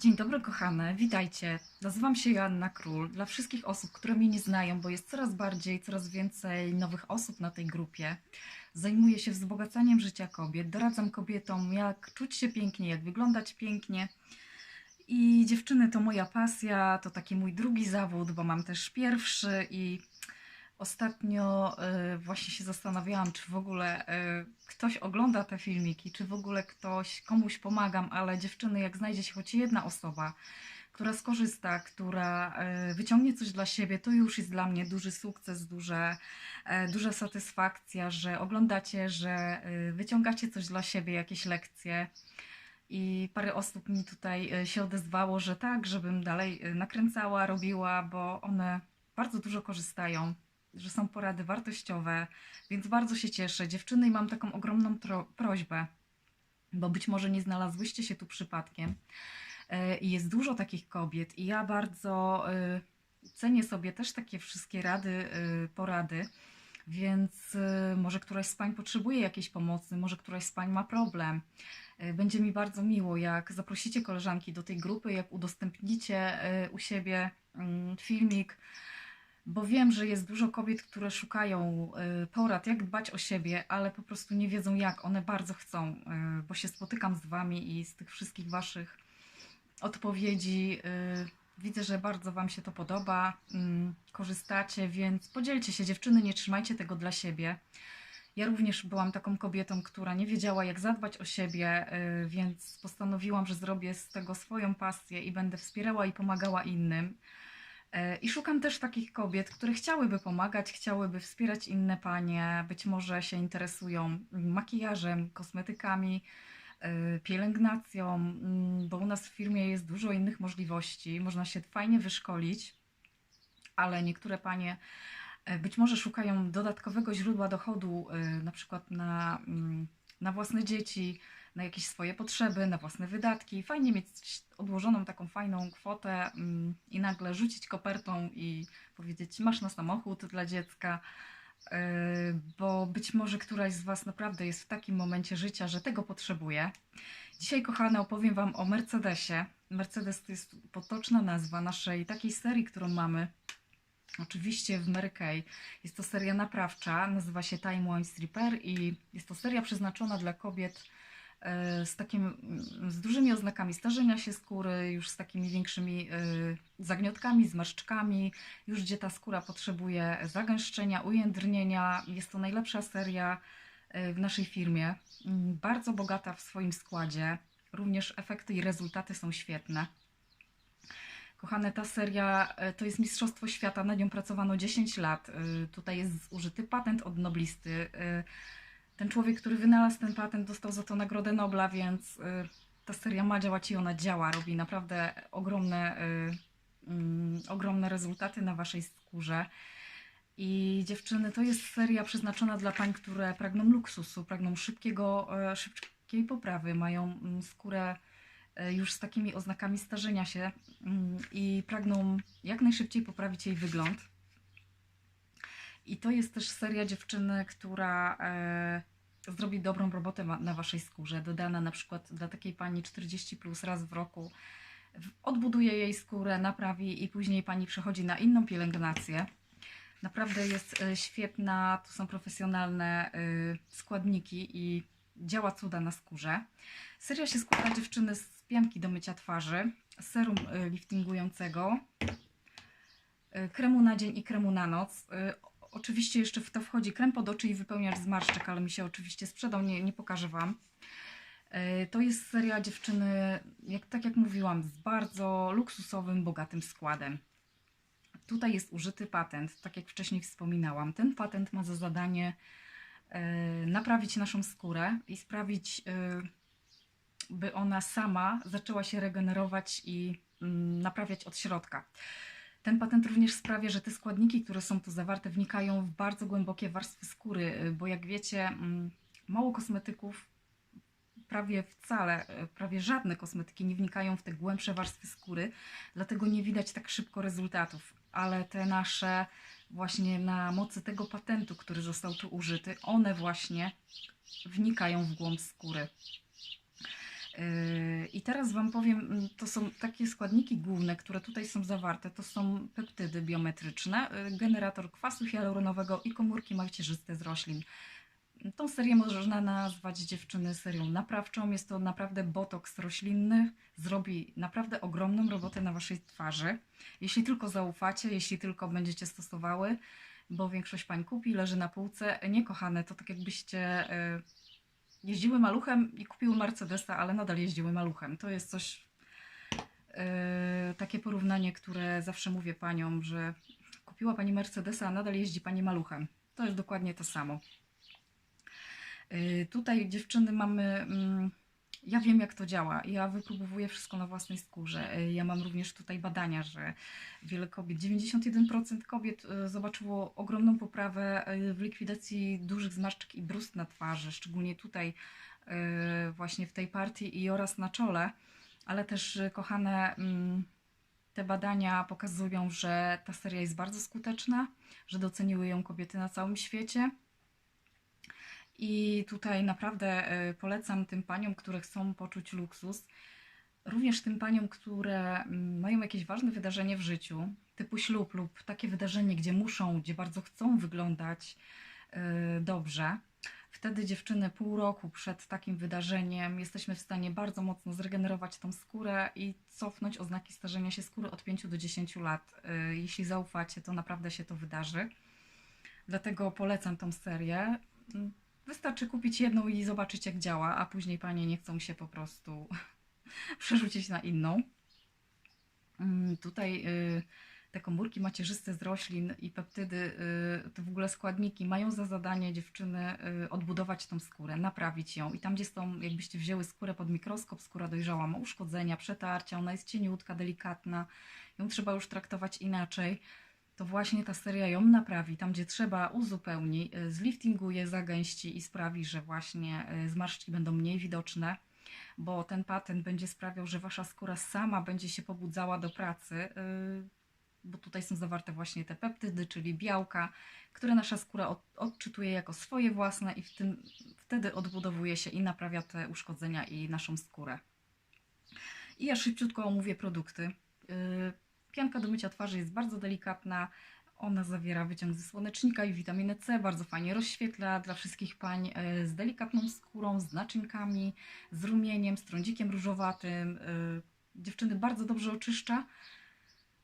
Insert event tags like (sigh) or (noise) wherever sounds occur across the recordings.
Dzień dobry, kochane, witajcie. Nazywam się Joanna Król. Dla wszystkich osób, które mnie nie znają, bo jest coraz bardziej, coraz więcej nowych osób na tej grupie, zajmuję się wzbogacaniem życia kobiet. Doradzam kobietom, jak czuć się pięknie, jak wyglądać pięknie. I dziewczyny to moja pasja, to taki mój drugi zawód, bo mam też pierwszy i ostatnio y, właśnie się zastanawiałam, czy w ogóle y, ktoś ogląda te filmiki, czy w ogóle ktoś, komuś pomagam, ale dziewczyny, jak znajdzie się choć jedna osoba, która skorzysta, która y, wyciągnie coś dla siebie, to już jest dla mnie duży sukces, duże, e, duża satysfakcja, że oglądacie, że wyciągacie coś dla siebie, jakieś lekcje. I parę osób mi tutaj się odezwało, że tak, żebym dalej nakręcała, robiła, bo one bardzo dużo korzystają, że są porady wartościowe, więc bardzo się cieszę. Dziewczyny, i mam taką ogromną tro- prośbę, bo być może nie znalazłyście się tu przypadkiem. E, I jest dużo takich kobiet, i ja bardzo e, cenię sobie też takie wszystkie rady, e, porady. Więc e, może któraś z pań potrzebuje jakiejś pomocy, może któraś z pań ma problem. E, Będzie mi bardzo miło, jak zaprosicie koleżanki do tej grupy, jak udostępnicie e, u siebie mm, filmik, bo wiem, że jest dużo kobiet, które szukają e, porad, jak dbać o siebie, ale po prostu nie wiedzą jak. One bardzo chcą, e, bo się spotykam z Wami i z tych wszystkich Waszych odpowiedzi. e, Widzę, że bardzo Wam się to podoba, mm, korzystacie, więc podzielcie się, dziewczyny, nie trzymajcie tego dla siebie. Ja również byłam taką kobietą, która nie wiedziała, jak zadbać o siebie, y, więc postanowiłam, że zrobię z tego swoją pasję i będę wspierała i pomagała innym. Y, I szukam też takich kobiet, które chciałyby pomagać, chciałyby wspierać inne panie, być może się interesują makijażem, kosmetykami, y, pielęgnacją, mm, bo u nas w firmie jest dużo innych możliwości. Można się fajnie wyszkolić, ale niektóre panie E, Być może szukają dodatkowego źródła dochodu, na przykład na, mm, na własne dzieci, na jakieś swoje potrzeby, na własne wydatki. Fajnie mieć odłożoną taką fajną kwotę mm, i nagle rzucić kopertą i powiedzieć: Masz na samochód dla dziecka. Y, Bo być może któraś z Was naprawdę jest w takim momencie życia, że tego potrzebuje. Dzisiaj, kochane, opowiem Wam o Mercedesie. Mercedes to jest potoczna nazwa naszej takiej serii, którą mamy Oczywiście w Mary Kay. Jest to seria naprawcza, nazywa się Time Wine Stripper i jest to seria przeznaczona dla kobiet e, z takim, z dużymi oznakami starzenia się skóry, już z takimi większymi e, zagniotkami, zmarszczkami, już gdzie ta skóra potrzebuje zagęszczenia, ujędrnienia. Jest to najlepsza seria e, w naszej firmie. Mm, Bardzo bogata w swoim składzie. Również efekty i rezultaty są świetne. Kochane, ta seria e, to jest Mistrzostwo Świata, nad nią pracowano 10 lat. E, Tutaj jest użyty patent od noblisty. E, Ten człowiek, który wynalazł ten patent, dostał za to Nagrodę Nobla, więc ta seria ma działać i ona działa. Robi naprawdę ogromne, mm, ogromne rezultaty na Waszej skórze. I dziewczyny, to jest seria przeznaczona dla pań, które pragną luksusu, pragną szybkiego, szybkiej poprawy, mają mm, skórę już z takimi oznakami starzenia się mm, i pragną jak najszybciej poprawić jej wygląd. I to jest też seria dziewczyny, która e, zrobi dobrą robotę na waszej skórze. Dodana na przykład dla takiej pani 40 plus raz w roku. Odbuduje jej skórę, naprawi i później pani przechodzi na inną pielęgnację. Naprawdę jest e, świetna, to są profesjonalne e, składniki i działa cuda na skórze. Seria się składa dziewczyny z pianki do mycia twarzy, serum e, liftingującego, e, kremu na dzień i kremu na noc. E, Oczywiście jeszcze w to wchodzi krem pod oczy i wypełniacz zmarszczek, ale mi się oczywiście sprzedał, nie, nie pokażę Wam. To jest seria dziewczyny, jak, tak jak mówiłam, z bardzo luksusowym, bogatym składem. Tutaj jest użyty patent, tak jak wcześniej wspominałam. Ten patent ma za zadanie naprawić naszą skórę i sprawić, e, by ona sama zaczęła się regenerować i mm, naprawiać od środka. Ten patent również sprawia, że te składniki, które są tu zawarte, wnikają w bardzo głębokie warstwy skóry, y, bo jak wiecie, mm, mało kosmetyków, prawie wcale, prawie żadne kosmetyki nie wnikają w te głębsze warstwy skóry, dlatego nie widać tak szybko rezultatów. Ale te nasze, właśnie na mocy tego patentu, który został tu użyty, one właśnie wnikają w głąb skóry. Yy, I teraz Wam powiem, mm, to są takie składniki główne, które tutaj są zawarte. To są peptydy biometryczne, yy, generator kwasu hialuronowego i komórki macierzyste z roślin. Tą serię można nazwać dziewczyny serią naprawczą. Jest to naprawdę botoks roślinny. Zrobi naprawdę ogromną robotę na Waszej twarzy. Jeśli tylko zaufacie, jeśli tylko będziecie stosowały, bo większość pań kupi, leży na półce. Nie kochane, to tak jakbyście yy, jeździły maluchem i kupiły Mercedesa, ale nadal jeździły maluchem. To jest coś, yy, takie porównanie, które zawsze mówię paniom, że kupiła pani Mercedesa, a nadal jeździ pani maluchem. To jest dokładnie to samo. Yy, tutaj dziewczyny mamy. Mm, ja wiem, jak to działa. Ja wypróbowuję wszystko na własnej skórze. Yy, Ja mam również tutaj badania, że wiele kobiet, 91% kobiet yy, zobaczyło ogromną poprawę w likwidacji dużych zmarszczek i brust na twarzy, szczególnie tutaj właśnie w tej partii i oraz na czole. Ale też, kochane, mm, te badania pokazują, że ta seria jest bardzo skuteczna, że doceniły ją kobiety na całym świecie. I tutaj naprawdę y, polecam tym paniom, które chcą poczuć luksus, również tym paniom, które mm, mają jakieś ważne wydarzenie w życiu, typu ślub lub takie wydarzenie, gdzie muszą, gdzie bardzo chcą wyglądać y, dobrze. Wtedy dziewczyny pół roku przed takim wydarzeniem jesteśmy w stanie bardzo mocno zregenerować tą skórę i cofnąć oznaki starzenia się skóry od 5 do 10 lat. Y, Jeśli zaufacie, to naprawdę się to wydarzy. Dlatego polecam tą serię. Wystarczy kupić jedną i zobaczyć, jak działa, a później panie nie chcą się po prostu (laughs) przerzucić na inną. Mm, Tutaj y, te komórki macierzyste z roślin i peptydy, y, te w ogóle składniki mają za zadanie dziewczyny y, odbudować tą skórę, naprawić ją. I tam, gdzie są, jakbyście wzięły skórę pod mikroskop, skóra dojrzała ma uszkodzenia, przetarcia, ona jest cieniutka, delikatna, ją trzeba już traktować inaczej to właśnie ta seria ją naprawi. Tam, gdzie trzeba, uzupełni, y, zliftinguje, zagęści i sprawi, że właśnie y, zmarszczki będą mniej widoczne, bo ten patent będzie sprawiał, że wasza skóra sama będzie się pobudzała do pracy, y, bo tutaj są zawarte właśnie te peptydy, czyli białka, które nasza skóra od, odczytuje jako swoje własne i w tym, wtedy odbudowuje się i naprawia te uszkodzenia i naszą skórę. I ja szybciutko omówię produkty. Pianka do mycia twarzy jest bardzo delikatna. Ona zawiera wyciąg ze słonecznika i witaminę C, bardzo fajnie rozświetla dla wszystkich pań e, z delikatną skórą, z naczynkami, z rumieniem, z trądzikiem różowatym. E, Dziewczyny bardzo dobrze oczyszcza.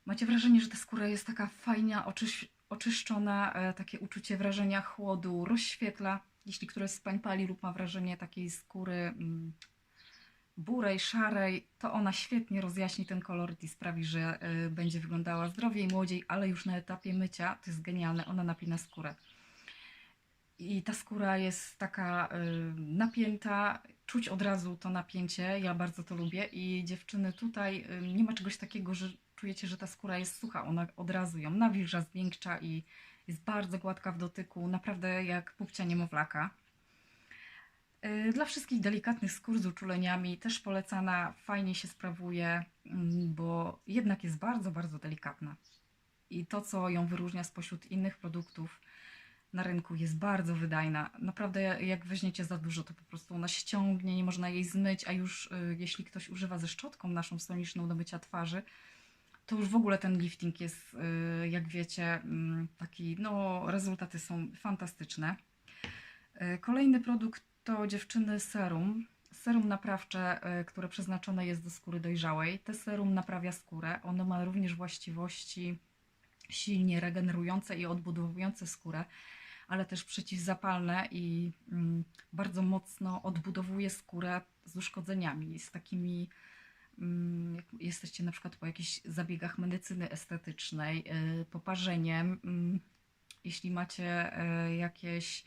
Macie wrażenie, że ta skóra jest taka fajnie oczyś, oczyszczona, e, takie uczucie wrażenia chłodu, rozświetla. Jeśli któraś z pań pali lub ma wrażenie takiej skóry mm, burej, szarej, to ona świetnie rozjaśni ten kolor i sprawi, że y, będzie wyglądała zdrowiej, młodziej, ale już na etapie mycia to jest genialne, ona napina skórę. I ta skóra jest taka y, napięta, czuć od razu to napięcie, ja bardzo to lubię i dziewczyny tutaj y, nie ma czegoś takiego, że czujecie, że ta skóra jest sucha, ona od razu ją nawilża, zmiękcza i jest bardzo gładka w dotyku, naprawdę jak pupcia niemowlaka. Y, Dla wszystkich delikatnych skór z uczuleniami też polecana, fajnie się sprawuje, mm, bo jednak jest bardzo, bardzo delikatna. I to, co ją wyróżnia spośród innych produktów na rynku, jest bardzo wydajna. Naprawdę, jak weźmiecie za dużo, to po prostu ona ściągnie, nie można jej zmyć, a już y, jeśli ktoś używa ze szczotką naszą soniczną do mycia twarzy, to już w ogóle ten lifting jest, y, jak wiecie, mm, taki, no, rezultaty są fantastyczne. Kolejny produkt to dziewczyny serum. Serum naprawcze, y, które przeznaczone jest do skóry dojrzałej. Te serum naprawia skórę. Ono ma również właściwości silnie regenerujące i odbudowujące skórę, ale też przeciwzapalne i mm, bardzo mocno odbudowuje skórę z uszkodzeniami, z takimi mm, jak jesteście na przykład po jakichś zabiegach medycyny estetycznej, y, poparzeniem, mm, jeśli macie y, jakieś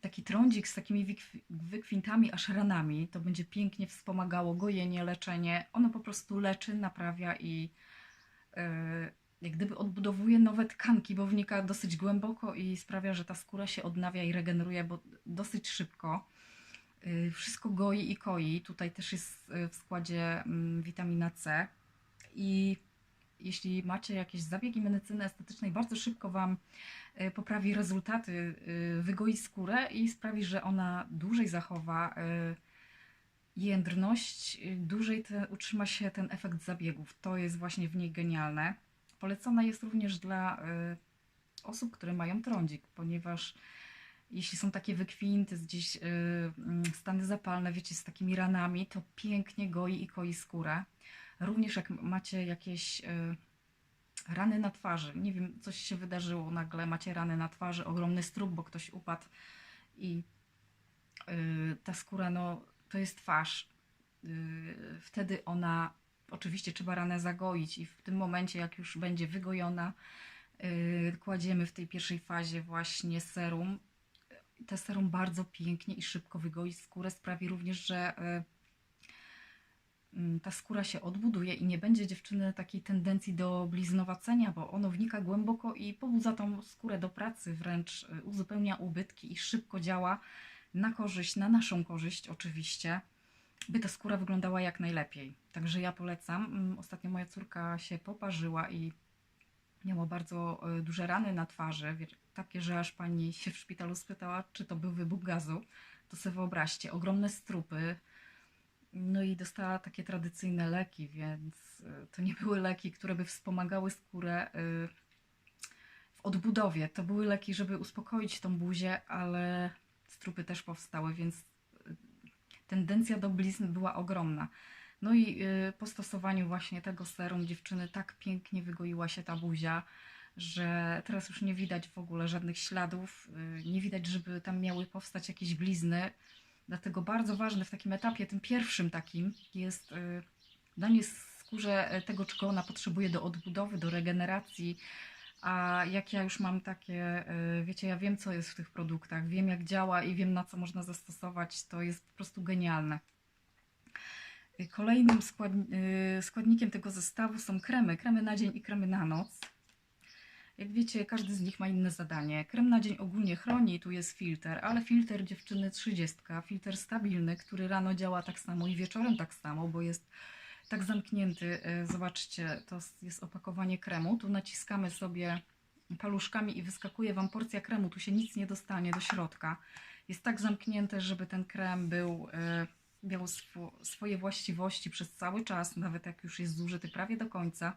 taki trądzik z takimi wykw- wykwintami aż ranami, to będzie pięknie wspomagało gojenie, leczenie. Ono po prostu leczy, naprawia i yy, jak gdyby odbudowuje nowe tkanki, bo wnika dosyć głęboko i sprawia, że ta skóra się odnawia i regeneruje bo dosyć szybko. Yy, wszystko goi i koi. Tutaj też jest yy, w składzie mm, witamina C. I jeśli macie jakieś zabiegi medycyny estetycznej, bardzo szybko Wam y, poprawi rezultaty, y, wygoi skórę i sprawi, że ona dłużej zachowa y, jędrność, dłużej te, utrzyma się ten efekt zabiegów. To jest właśnie w niej genialne. Polecana jest również dla osób, które mają trądzik, ponieważ jeśli są takie wykwinty, gdzieś stany zapalne, wiecie, z takimi ranami, to pięknie goi i koi skórę. Również jak macie jakieś y, rany na twarzy, nie wiem, coś się wydarzyło, nagle macie rany na twarzy, ogromny strób, bo ktoś upadł i y, ta skóra, no to jest twarz. Y, wtedy ona, oczywiście trzeba ranę zagoić i w tym momencie, jak już będzie wygojona, kładziemy w tej pierwszej fazie właśnie serum. Te serum bardzo pięknie i szybko wygoi skórę, sprawi również, że ta skóra się odbuduje i nie będzie dziewczyny takiej tendencji do bliznowacenia, bo ono wnika głęboko i pobudza tą skórę do pracy, wręcz y, uzupełnia ubytki i szybko działa na korzyść, na naszą korzyść oczywiście, by ta skóra wyglądała jak najlepiej. Także ja polecam. Mm, Ostatnio moja córka się poparzyła i miała bardzo y, duże rany na twarzy, takie, że aż pani się w szpitalu spytała, czy to był wybuch gazu. To sobie wyobraźcie, ogromne strupy, no i dostała takie tradycyjne leki, więc y, to nie były leki, które by wspomagały skórę y, w odbudowie. To były leki, żeby uspokoić tą buzię, ale strupy też powstały, więc y, tendencja do blizn była ogromna. No i po stosowaniu właśnie tego serum dziewczyny tak pięknie wygoiła się ta buzia, że teraz już nie widać w ogóle żadnych śladów, nie widać, żeby tam miały powstać jakieś blizny. Dlatego bardzo ważne w takim etapie, tym pierwszym takim, jest y, danie skórze y, tego, czego ona potrzebuje do odbudowy, do regeneracji. A jak ja już mam takie, y, wiecie, ja wiem, co jest w tych produktach, wiem, jak działa i wiem, na co można zastosować, to jest po prostu genialne. Y, Kolejnym skład, y, składnikiem tego zestawu są kremy, kremy na dzień i kremy na noc. Jak wiecie, każdy z nich ma inne zadanie. Krem na dzień ogólnie chroni, tu jest filtr, ale filtr dziewczyny 30, filtr stabilny, który rano działa tak samo i wieczorem tak samo, bo jest tak zamknięty. E, Zobaczcie, to jest opakowanie kremu. Tu naciskamy sobie paluszkami i wyskakuje Wam porcja kremu. Tu się nic nie dostanie do środka. Jest tak zamknięte, żeby ten krem był, e, miał swo, swoje właściwości przez cały czas, nawet jak już jest zużyty prawie do końca.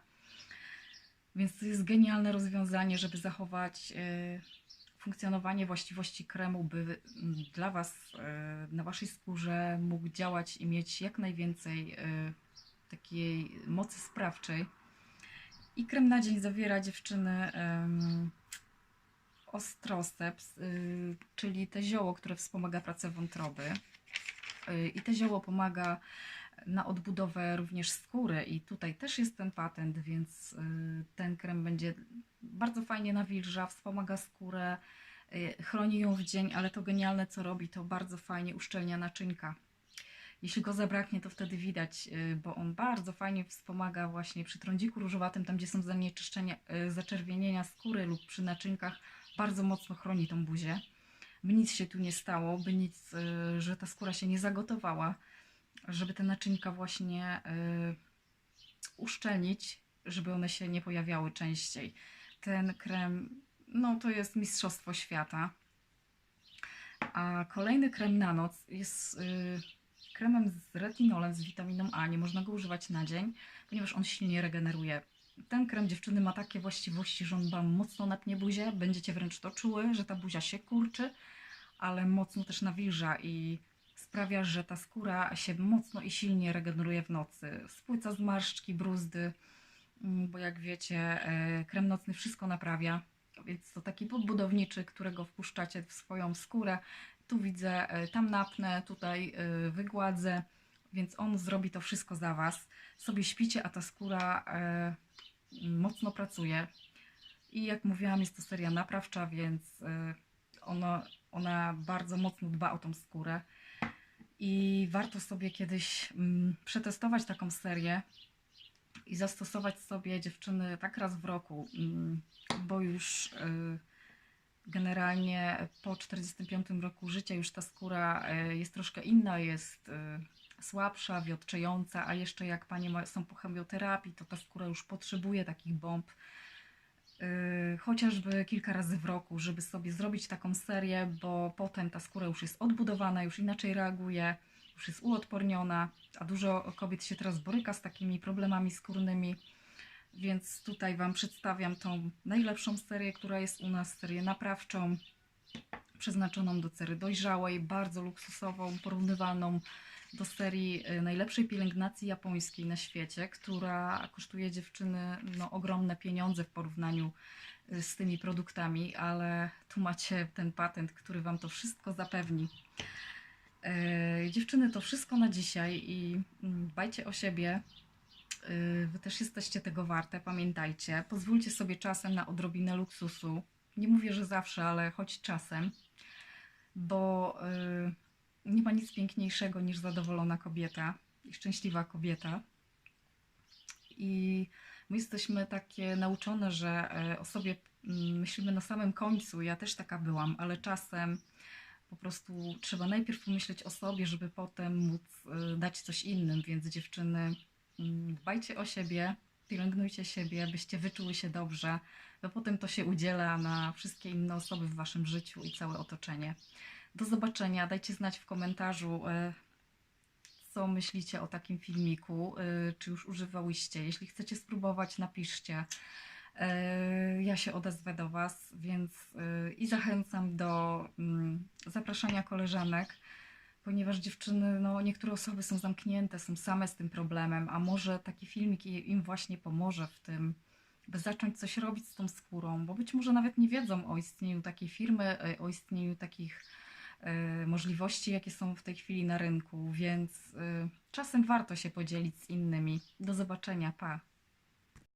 Więc to jest genialne rozwiązanie, żeby zachować e, funkcjonowanie właściwości kremu, by mm, dla Was e, na Waszej skórze mógł działać i mieć jak najwięcej takiej mocy sprawczej. I krem na dzień zawiera dziewczyny y, czyli te zioło, które wspomaga pracę wątroby. Y, I te zioło pomaga na odbudowę również skóry i tutaj też jest ten patent, więc y, ten krem będzie bardzo fajnie nawilża, wspomaga skórę, y, chroni ją w dzień, ale to genialne co robi, to bardzo fajnie uszczelnia naczynka. Jeśli go zabraknie, to wtedy widać, y, bo on bardzo fajnie wspomaga właśnie przy trądziku różowatym, tam gdzie są zanieczyszczenia, zaczerwienienia skóry lub przy naczynkach, bardzo mocno chroni tą buzię. By nic się tu nie stało, by nic, że ta skóra się nie zagotowała, żeby te naczynka właśnie y, uszczelnić, żeby one się nie pojawiały częściej. Ten krem, no to jest mistrzostwo świata. A kolejny krem na noc jest y, kremem z retinolem, z witaminą A. Nie można go używać na dzień, ponieważ on silnie regeneruje. Ten krem dziewczyny ma takie właściwości, że on Wam mocno napnie buzię, będziecie wręcz to czuły, że ta buzia się kurczy, ale mocno też nawilża i sprawia, że ta skóra się mocno i silnie regeneruje w nocy. Spłyca zmarszczki, bruzdy, mm, bo jak wiecie, e, krem nocny wszystko naprawia, więc to taki podbudowniczy, którego wpuszczacie w swoją skórę. Tu widzę, e, tam napnę, tutaj e, wygładzę, więc on zrobi to wszystko za Was. Sobie śpicie, a ta skóra mocno pracuje. I jak mówiłam, jest to seria naprawcza, więc ono, ona bardzo mocno dba o tą skórę. I warto sobie kiedyś mm, przetestować taką serię i zastosować sobie dziewczyny tak raz w roku, mm, bo już y, generalnie po 45 roku życia już ta skóra y, jest troszkę inna, jest y, słabsza, wiotczejąca, a jeszcze jak panie są po chemioterapii, to ta skóra już potrzebuje takich bomb chociażby kilka razy w roku, żeby sobie zrobić taką serię, bo potem ta skóra już jest odbudowana, już inaczej reaguje już jest uodporniona, a dużo kobiet się teraz boryka z takimi problemami skórnymi. Więc tutaj Wam przedstawiam tą najlepszą serię, która jest u nas, serię naprawczą, przeznaczoną do cery dojrzałej, bardzo luksusową, porównywalną do serii y, najlepszej pielęgnacji japońskiej na świecie, która kosztuje dziewczyny no, ogromne pieniądze w porównaniu y, z tymi produktami, ale tu macie ten patent, który Wam to wszystko zapewni. E, Dziewczyny, to wszystko na dzisiaj i mm, dbajcie o siebie. Y, Wy też jesteście tego warte, pamiętajcie. Pozwólcie sobie czasem na odrobinę luksusu. Nie mówię, że zawsze, ale choć czasem, bo y, nie ma nic piękniejszego niż zadowolona kobieta i szczęśliwa kobieta. I my jesteśmy takie nauczone, że e, o sobie myślimy na samym końcu. Ja też taka byłam, ale czasem po prostu trzeba najpierw pomyśleć o sobie, żeby potem móc y, dać coś innym. Więc dziewczyny, dbajcie o siebie, pielęgnujcie siebie, byście wyczuły się dobrze, bo potem to się udziela na wszystkie inne osoby w waszym życiu i całe otoczenie. Do zobaczenia. Dajcie znać w komentarzu, y, co myślicie o takim filmiku, y, czy już używałyście. Jeśli chcecie spróbować, napiszcie. E, Ja się odezwę do Was, więc i zachęcam do mm, zapraszania koleżanek, ponieważ dziewczyny, no niektóre osoby są zamknięte, są same z tym problemem, a może taki filmik im właśnie pomoże w tym, by zacząć coś robić z tą skórą, bo być może nawet nie wiedzą o istnieniu takiej firmy, e, o istnieniu takich e, możliwości, jakie są w tej chwili na rynku, więc y, czasem warto się podzielić z innymi. Do zobaczenia, pa!